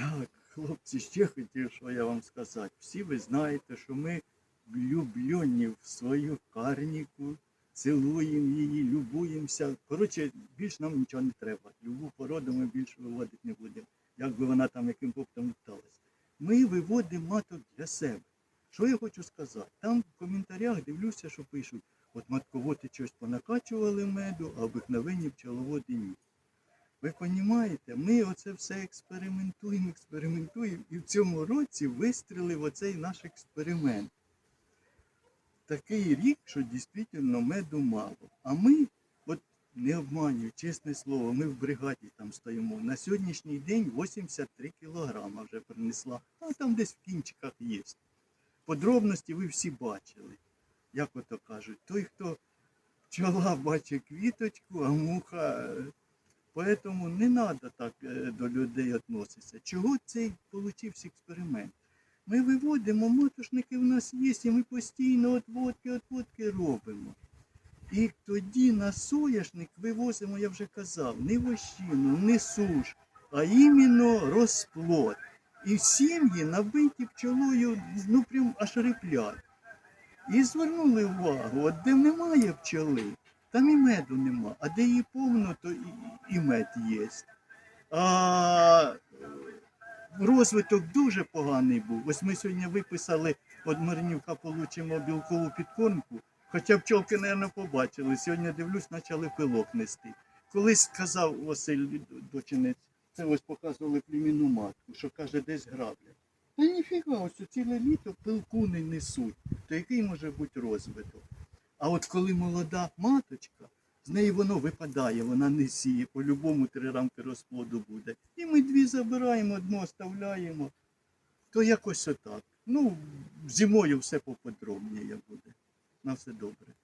Так, хлопці, ще хотів, що я вам сказати. Всі ви знаєте, що ми влюблені в свою карніку, цілуємо її, любуємося. Коротше, більш нам нічого не треба. Любу породу ми більше виводити не будемо, як би вона там яким поптом вталась. Ми виводимо маток для себе. Що я хочу сказати? Там в коментарях дивлюся, що пишуть, от матководи щось понакачували меду, а обикновенні пчеловоди ні. Ви розумієте, ми оце все експериментуємо, експериментуємо, і в цьому році вистрілив оцей наш експеримент. Такий рік, що дійсно меду мало. А ми, от не обманюю, чесне слово, ми в бригаді там стоїмо. На сьогоднішній день 83 кілограма вже принесла, а там десь в кінчиках є. Подробності ви всі бачили. Як ото кажуть, той, хто пчола бачить квіточку, а муха Поэтому не треба так е, до людей відноситися. Чого цей получився експеримент? Ми виводимо, матушники в нас є, і ми постійно отводки, отводки робимо. І тоді на соняшник вивозимо, я вже казав, не вощину, не суш, а іменно розплод. І сім'ї набиті пчолою, ну прям аж реплять. І звернули увагу, от де немає пчоли, там і меду нема, а де її повно, то і, і мед є. А розвиток дуже поганий був. Ось ми сьогодні виписали, от Маринівка получимо білкову підкормку, хоча пчолки, мабуть, побачили. Сьогодні дивлюсь, почали пилок нести. Колись сказав Василь Дочинець, це ось показували племінну матку, що каже, десь граблять. Та ніфіга, ось ціле літо пилку не несуть. То який може бути розвиток? А от коли молода маточка, з неї воно випадає, вона не сіє, по-любому три рамки розплоду буде. І ми дві забираємо, одну оставляємо. То якось отак. Ну, зимою все поподробніше буде. На все добре.